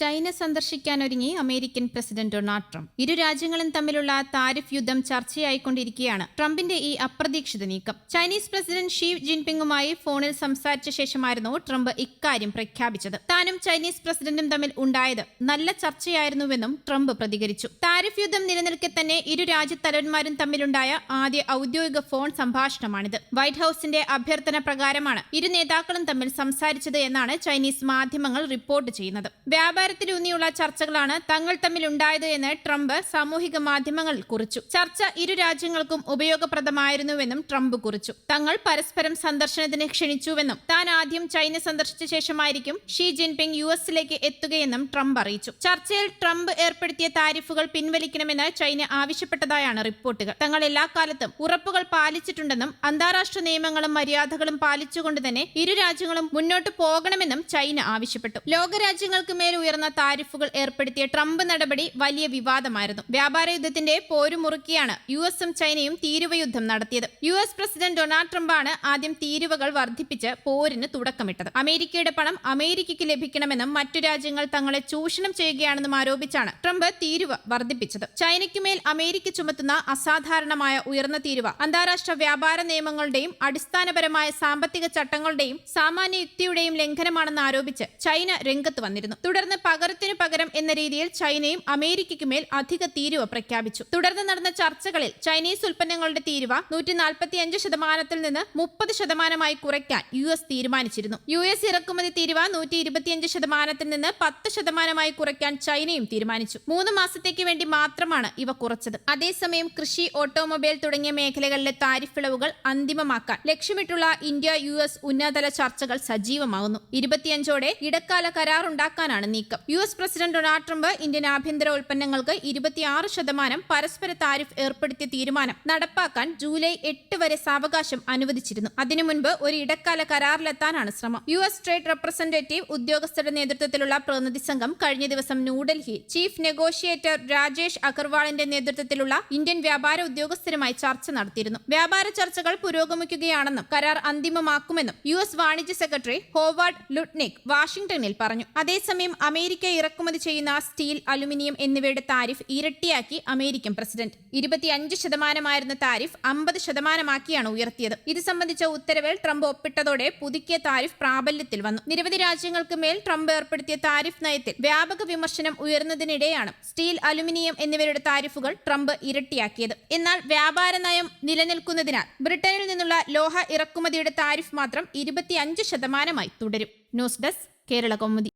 China സന്ദർശിക്കാനൊരുങ്ങി American president Donald Trump. ഇരു രാജ്യങ്ങളും തമ്മിലുള്ള താരിഫ് യുദ്ധം ചർച്ചയായിക്കൊണ്ടിരിക്കുകയാണ് ട്രംപിന്റെ ഈ അപ്രതീക്ഷിത നീക്കം. ചൈനീസ് പ്രസിഡന്റ് ഷീ ജിൻപിങ്ങുമായി ഫോണിൽ സംസാരിച്ച ശേഷമായിരുന്നു ട്രംപ് ഇക്കാര്യം പ്രഖ്യാപിച്ചത്. താനും ചൈനീസ് പ്രസിഡന്റും തമ്മിൽ ഉണ്ടായത് നല്ല ചർച്ചയായിരുന്നുവെന്നും ട്രംപ് പ്രതികരിച്ചു. താരിഫ് യുദ്ധം നിലനിൽക്കെ തന്നെ ഇരു രാജ്യത്തലവന്മാരും തമ്മിലുണ്ടായ ആദ്യ ഔദ്യോഗിക ഫോൺ സംഭാഷണമാണിത്. വൈറ്റ് ഹൌസിന്റെ അഭ്യർത്ഥന പ്രകാരമാണ് ഇരു നേതാക്കളും തമ്മിൽ സംസാരിച്ചത് എന്നാണ് ചൈനീസ് മാധ്യമങ്ങൾ റിപ്പോർട്ട് ചെയ്യുന്നത്. വ്യാപാരത്തിലൂന്നിയുള്ള ചർച്ചകളാണ് തങ്ങൾ തമ്മിൽ ഉണ്ടായത് എന്ന് ട്രംപ് സാമൂഹിക മാധ്യമങ്ങളിൽ കുറിച്ചു. ചർച്ച ഇരു രാജ്യങ്ങൾക്കും ഉപയോഗപ്രദമായിരുന്നുവെന്നും ട്രംപ് കുറിച്ചു. തങ്ങൾ പരസ്പരം സന്ദർശനത്തിന് ക്ഷണിച്ചുവെന്നും താൻ ആദ്യം ചൈന സന്ദർശിച്ച ശേഷമായിരിക്കും ഷീ ജിൻപിങ് യു എസിലേക്ക് എത്തുകയെന്നും ട്രംപ് അറിയിച്ചു. ചർച്ചയിൽ ട്രംപ് ഏർപ്പെടുത്തിയ താരിഫുകൾ പിൻവലിക്കണമെന്ന് ചൈന ആവശ്യപ്പെട്ടതായാണ് റിപ്പോർട്ടുകൾ. തങ്ങൾ എല്ലാ കാലത്തും ഉറപ്പുകൾ പാലിച്ചിട്ടുണ്ടെന്നും അന്താരാഷ്ട്ര നിയമങ്ങളും മര്യാദകളും പാലിച്ചുകൊണ്ട് തന്നെ ഇരു രാജ്യങ്ങളും മുന്നോട്ട് പോകണമെന്നും ചൈന ആവശ്യപ്പെട്ടു. ലോകരാജ്യങ്ങൾക്ക് മേൽ ഉയർന്ന താരിഫുകൾ ഏർപ്പെടുത്തിയ ട്രംപ് നടപടി വലിയ വിവാദമായിരുന്നു. വ്യാപാര യുദ്ധത്തിന്റെ പോരുമുറുക്കിയാണ് യു എസും ചൈനയും തീരുവ യുദ്ധം നടത്തിയത്. യു എസ് പ്രസിഡന്റ് ഡൊണാൾഡ് ട്രംപാണ് ആദ്യം തീരുവകൾ വർദ്ധിപ്പിച്ച് പോരിന് തുടക്കമിട്ടത്. അമേരിക്കയുടെ പണം അമേരിക്കയ്ക്ക് ലഭിക്കണമെന്നും മറ്റു രാജ്യങ്ങൾ തങ്ങളെ ചൂഷണം ചെയ്യുകയാണെന്നും ആരോപിച്ചാണ് ട്രംപ് തീരുവ വർദ്ധിപ്പിച്ചത്. ചൈനയ്ക്കുമേൽ അമേരിക്ക ചുമത്തുന്ന അസാധാരണമായ ഉയർന്ന തീരുവ അന്താരാഷ്ട്ര വ്യാപാര നിയമങ്ങളുടെയും അടിസ്ഥാനപരമായ സാമ്പത്തിക ചട്ടങ്ങളുടെയും സാമാന്യ യുക്തിയുടെയും ലംഘനമാണെന്ന് ആരോപിച്ച് ചൈന രംഗത്ത് വന്നിരുന്നു. തുടർന്ന് പകരത്തിനു പകരം എന്ന രീതിയിൽ ചൈനയും അമേരിക്കയ്ക്കുമേൽ അധിക തീരുവ പ്രഖ്യാപിച്ചു. തുടർന്ന് നടന്ന ചർച്ചകളിൽ ചൈനീസ് ഉൽപ്പന്നങ്ങളുടെ തീരുവ നൂറ്റി നാൽപ്പത്തിയഞ്ച് ശതമാനത്തിൽ നിന്ന് മുപ്പത് ശതമാനമായി കുറയ്ക്കാൻ യു എസ് തീരുമാനിച്ചിരുന്നു. യു എസ് ഇറക്കുമതി തീരുവ നൂറ്റി ഇരുപത്തിയഞ്ച് ശതമാനത്തിൽ നിന്ന് പത്ത് ശതമാനമായി കുറയ്ക്കാൻ ചൈനയും തീരുമാനിച്ചു. മൂന്ന് മാസത്തേക്ക് വേണ്ടി മാത്രമാണ് ഇവ കുറച്ചത്. അതേസമയം കൃഷി ഓട്ടോമൊബൈൽ തുടങ്ങിയ മേഖലകളിലെ താരിഫ് ഇളവുകൾ അന്തിമമാക്കാൻ ലക്ഷ്യമിട്ടുള്ള ഇന്ത്യ യു എസ് ഉന്നതതല ചർച്ചകൾ സജീവമാകുന്നു ഇരുപത്തിയഞ്ചോടെ ഇടക്കാല കരാർ ഉണ്ടാക്കാനാണ് നീക്കം. U S president Donald Trump Indian ആഭ്യന്തര ഉൽപ്പന്നങ്ങൾക്ക് ഇരുപത്തിയാറ് ശതമാനം പരസ്പര താരിഫ് ഏർപ്പെടുത്തിയ തീരുമാനം നടപ്പാക്കാൻ ജൂലൈ എട്ട് വരെ സാവകാശം അനുവദിച്ചിരുന്നു. അതിനു മുൻപ് ഒരു ഇടക്കാല കരാറിലെത്താനാണ് ശ്രമം. യു എസ് ട്രേഡ് റെപ്രസെന്റേറ്റീവ് ഉദ്യോഗസ്ഥരുടെ നേതൃത്വത്തിലുള്ള പ്രതിനിധി സംഘം കഴിഞ്ഞ ദിവസം ന്യൂഡൽഹിയിൽ ചീഫ് നെഗോഷിയേറ്റർ രാജേഷ് അഗർവാളിന്റെ നേതൃത്വത്തിലുള്ള ഇന്ത്യൻ വ്യാപാര ഉദ്യോഗസ്ഥരുമായി ചർച്ച നടത്തിയിരുന്നു. വ്യാപാര ചർച്ചകൾ പുരോഗമിക്കുകയാണെന്നും കരാർ അന്തിമമാക്കുമെന്നും യു എസ് വാണിജ്യ സെക്രട്ടറി ഹോവാർഡ് ലുട്നിക് വാഷിംഗ്ടണിൽ പറഞ്ഞു. അതേസമയം അമേരിക്ക ഇറക്കുമതി ചെയ്യുന്ന സ്റ്റീൽ അലുമിനിയം എന്നിവയുടെ താരിഫ് ഇരട്ടിയാക്കി അമേരിക്കൻ പ്രസിഡന്റ്. ഇരുപത്തിയഞ്ച് ശതമാനമായിരുന്ന താരിഫ് അമ്പത് ശതമാനമാക്കിയാണ് ഉയർത്തിയത്. ഇത് സംബന്ധിച്ച ഉത്തരവിൽ ട്രംപ് ഒപ്പിട്ടതോടെ പുതുക്കിയ താരിഫ് പ്രാബല്യത്തിൽ വന്നു. നിരവധി രാജ്യങ്ങൾക്ക് മേൽ ട്രംപ് ഏർപ്പെടുത്തിയ താരിഫ് നയത്തിൽ വ്യാപക വിമർശനം ഉയർന്നതിനിടെയാണ് സ്റ്റീൽ അലുമിനിയം എന്നിവയുടെ താരിഫുകൾ ട്രംപ് ഇരട്ടിയാക്കിയത്. എന്നാൽ വ്യാപാര നയം നിലനിൽക്കുന്നതിനാൽ ബ്രിട്ടനിൽ നിന്നുള്ള ലോഹ ഇറക്കുമതിയുടെ താരിഫ് മാത്രം ഇരുപത്തിയഞ്ച് ശതമാനമായി തുടരും. News desk Kerala Kaumudi.